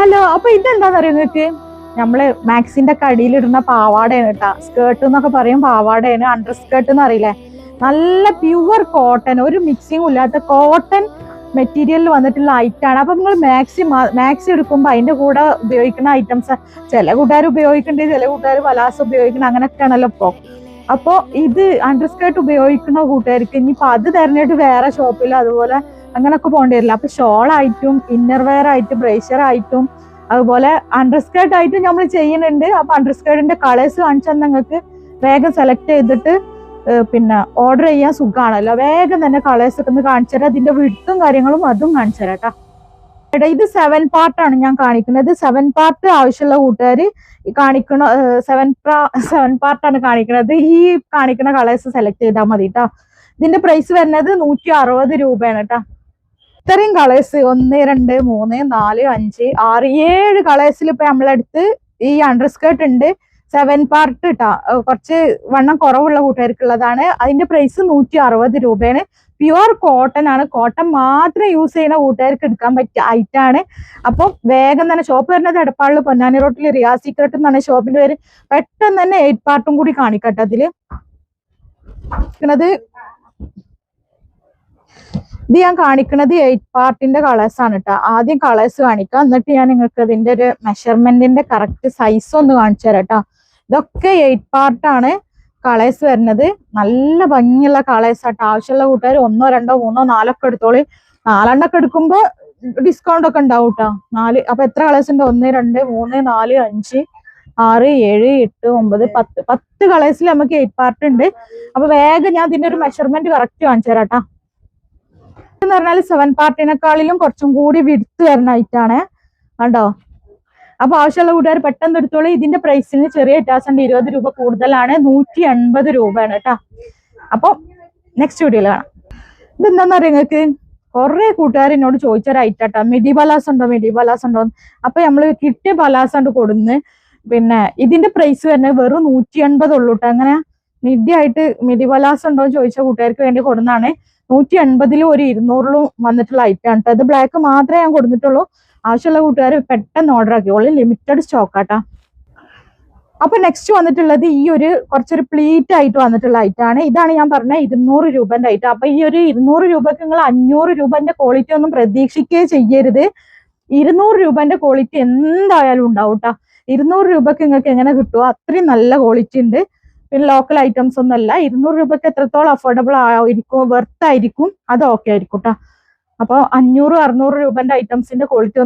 Hello അപ്പൊ ഇതെന്താന്ന് അറിയോ നിങ്ങക്ക്? നമ്മൾ മാക്സിന്റെ കടിയിലിടുന്ന പാവാടയാണ് കേട്ടാ. സ്കേർട്ട് എന്നൊക്കെ പറയും പാവാടയാണ്. അണ്ടർ സ്കേർട്ട് എന്ന് അറിയില്ലേ നല്ല പ്യുവർ കോട്ടൺ ഒരു മിക്സിംഗ് ഇല്ലാത്ത കോട്ടൺ മെറ്റീരിയലിൽ വന്നിട്ടുള്ള ആണ്. അപ്പൊ നിങ്ങൾ മാക്സി മാക്സി എടുക്കുമ്പോൾ അതിന്റെ കൂടെ ഉപയോഗിക്കുന്ന ഐറ്റംസ് ചില കൂട്ടുകാർ ഉപയോഗിക്കുന്നുണ്ട് ചില കൂട്ടുകാർ പലാസ ഉപയോഗിക്കണം അങ്ങനെയൊക്കെയാണല്ലോ ഇപ്പൊ. അപ്പോ ഇത് അണ്ടർ സ്കേർട്ട് ഉപയോഗിക്കുന്ന കൂട്ടുകാർക്ക് ഇനിയിപ്പോ അത് തെരഞ്ഞിട്ട് വേറെ ഷോപ്പിൽ അതുപോലെ അങ്ങനൊക്കെ പോകേണ്ടി വരില്ല. അപ്പൊ ഷോളായിട്ടും ഇന്നർ വെയർ ആയിട്ടും ബ്രേഷർ ആയിട്ടും അതുപോലെ അണ്ടർസ്കേർട്ട് ആയിട്ടും നമ്മൾ ചെയ്യുന്നുണ്ട്. അപ്പൊ അണ്ടർസ്കേർട്ടിന്റെ കളേഴ്സ് കാണിച്ചാൽ നിങ്ങൾക്ക് വേഗം സെലക്ട് ചെയ്തിട്ട് പിന്നെ ഓർഡർ ചെയ്യാൻ സുഖമാണല്ലോ വേഗം തന്നെ കളേഴ്സ് ഒക്കെ ഒന്ന് കാണിച്ചു തരാം. അതിന്റെ വിട്ടും കാര്യങ്ങളും അതും കാണിച്ചു തരാം. എടാ ഇത് സെവൻ പാർട്ടാണ് ഞാൻ കാണിക്കുന്നത്. സെവൻ പാർട്ട് ആവശ്യമുള്ള കൂട്ടുകാർ കാണിക്കണ സെവൻ സെവൻ പാർട്ടാണ് കാണിക്കുന്നത് ഈ കാണിക്കുന്ന കളേഴ്സ് സെലക്ട് ചെയ്താൽ മതി കേട്ടോ ഇതിന്റെ പ്രൈസ് വരുന്നത് നൂറ്റി അറുപത് രൂപയാണ് കേട്ടോ ഇത്രയും കളേഴ്സ് ഒന്ന് രണ്ട് മൂന്ന് നാല് അഞ്ച് ആറ് ഏഴ് കളേഴ്സിൽ ഇപ്പൊ നമ്മളെടുത്ത് ഈ അണ്ടർ സ്കേർട്ട് ഉണ്ട്. സെവൻ പാർട്ട് ഇട്ടാ. കുറച്ച് വണ്ണം കുറവുള്ള കൂട്ടുകാർക്കുള്ളതാണ്. അതിന്റെ പ്രൈസ് നൂറ്റി അറുപത് രൂപയാണ്. പ്യുവർ കോട്ടൺ ആണ്. കോട്ടൺ മാത്രം യൂസ് ചെയ്യുന്ന കൂട്ടുകാർക്ക് എടുക്കാൻ പറ്റിയ ഐറ്റാണ് അപ്പൊ വേഗം തന്നെ ഷോപ്പ് വരുന്നത് എടപ്പാളിൽ പൊന്നാനി റോട്ടിൽ റിയാ സീക്രട്ട് എന്നാണ് ഷോപ്പിന്റെ പേര്. പെട്ടെന്ന് തന്നെ എയ്റ്റ് പാർട്ടും കൂടി കാണിക്കട്ടെ അതിൽ. ഇത് ഞാൻ കാണിക്കുന്നത് എയ്റ്റ് പാർട്ടിന്റെ കളേഴ്സ് ആണ് കേട്ടോ ആദ്യം കളേഴ്സ് കാണിക്കാം. എന്നിട്ട് ഞാൻ നിങ്ങൾക്ക് ഇതിന്റെ ഒരു മെഷർമെന്റിന്റെ കറക്റ്റ് സൈസ് ഒന്ന് കാണിച്ചു തരാം കേട്ടോ ഇതൊക്കെ എയ്റ്റ് പാർട്ടാണ് കളേഴ്സ് വരുന്നത്. നല്ല ഭംഗിയുള്ള കളേഴ്സ് ആട്ടോ ആവശ്യമുള്ള കൂട്ടുകാർ ഒന്നോ രണ്ടോ മൂന്നോ നാലോ ഒക്കെ എടുത്തോളി. നാലെണ്ണൊക്കെ എടുക്കുമ്പോ ഡിസ്കൗണ്ട് ഒക്കെ ഉണ്ടാവും കേട്ടോ നാല് അപ്പൊ എത്ര കളേഴ്സ് ഉണ്ട്? ഒന്ന് രണ്ട് മൂന്ന് നാല് അഞ്ച് ആറ് ഏഴ് എട്ട് ഒമ്പത് പത്ത്. പത്ത് കളേഴ്സിൽ നമുക്ക് എയ്റ്റ് പാർട്ട് ഉണ്ട്. അപ്പൊ വേഗം ഞാൻ ഇതിന്റെ ഒരു മെഷർമെന്റ് കറക്റ്റ് കാണിച്ചു തരാം ട്ടാ. എന്ന് പറഞ്ഞാൽ സെവൻ പാർട്ടിനെക്കാളിലും കുറച്ചും കൂടി വിടുത്ത് വരുന്ന കണ്ടോ? അപ്പൊ ആവശ്യമുള്ള കൂട്ടുകാർ പെട്ടെന്ന് എടുത്തോളൂ. ഇതിന്റെ പ്രൈസിന് ചെറിയ വ്യത്യാസം ഉണ്ട് ഇരുപത് രൂപ കൂടുതലാണ്. നൂറ്റി എൺപത് രൂപയാണ് കേട്ടോ. അപ്പൊ നെക്സ്റ്റ് വീഡിയോയിൽ കാണാം. ഇതെന്താന്ന് അറിയാം നിങ്ങൾക്ക്? കുറെ കൂട്ടുകാർ എന്നോട് ചോദിച്ച ഒരു ഐറ്റാട്ടാ മിഡി പലാസ് ഉണ്ടോ? മിഡി പലാസ് ഉണ്ടോ? അപ്പൊ നമ്മൾ കിട്ടിയ പലാസ് ഉണ്ട് കൊടുന്ന് പിന്നെ ഇതിന്റെ പ്രൈസ് തന്നെ വെറും നൂറ്റി എൺപത് ഉള്ളൂട്ടോ അങ്ങനെ മിഡി ആയിട്ട് മിഡി പലാസ് ഉണ്ടോ എന്ന് ചോദിച്ച കൂട്ടുകാർക്ക് വേണ്ടി കൊടുന്നാണ് നൂറ്റി എൺപതിലും ഒരു ഇരുന്നൂറിലും വന്നിട്ടുള്ള ഐറ്റം ആണ് ട്ടോ. ഇത് ബ്ലാക്ക് മാത്രമേ ഞാൻ കൊടുത്തിട്ടുള്ളൂ. ആവശ്യമുള്ള കൂട്ടുകാർ പെട്ടെന്ന് ഓർഡർ ആക്കി. ഓൺലി ലിമിറ്റഡ് സ്റ്റോക്ക് ആട്ടാ അപ്പൊ നെക്സ്റ്റ് വന്നിട്ടുള്ളത് ഈ ഒരു കുറച്ചൊരു പ്ലീറ്റ് ആയിട്ട് വന്നിട്ടുള്ള ഐറ്റം ആണ്. ഇതാണ് ഞാൻ പറഞ്ഞ ഇരുന്നൂറ് രൂപന്റെ ഐറ്റം അപ്പൊ ഈ ഒരു ഇരുന്നൂറ് രൂപക്ക് നിങ്ങൾ അഞ്ഞൂറ് രൂപന്റെ ക്വാളിറ്റി ഒന്നും പ്രതീക്ഷിക്കുകയേ ചെയ്യരുത്. ഇരുന്നൂറ് രൂപന്റെ ക്വാളിറ്റി എന്തായാലും ഉണ്ടാവും കേട്ടോ ഇരുന്നൂറ് രൂപക്ക് നിങ്ങൾക്ക് എങ്ങനെ കിട്ടുമോ അത്രയും നല്ല ക്വാളിറ്റി ഉണ്ട്. പിന്നെ ലോക്കൽ ഐറ്റംസ് ഒന്നും അല്ല. ഇരുന്നൂറ് രൂപക്ക് എത്രത്തോളം അഫോർഡബിൾ ആയിരിക്കും വെർത്ത് ആയിരിക്കും അത് ഓക്കെ ആയിരിക്കും കേട്ടോ അപ്പോൾ അഞ്ഞൂറ് അറുന്നൂറ് രൂപന്റെ ഐറ്റംസിന്റെ ക്വാളിറ്റി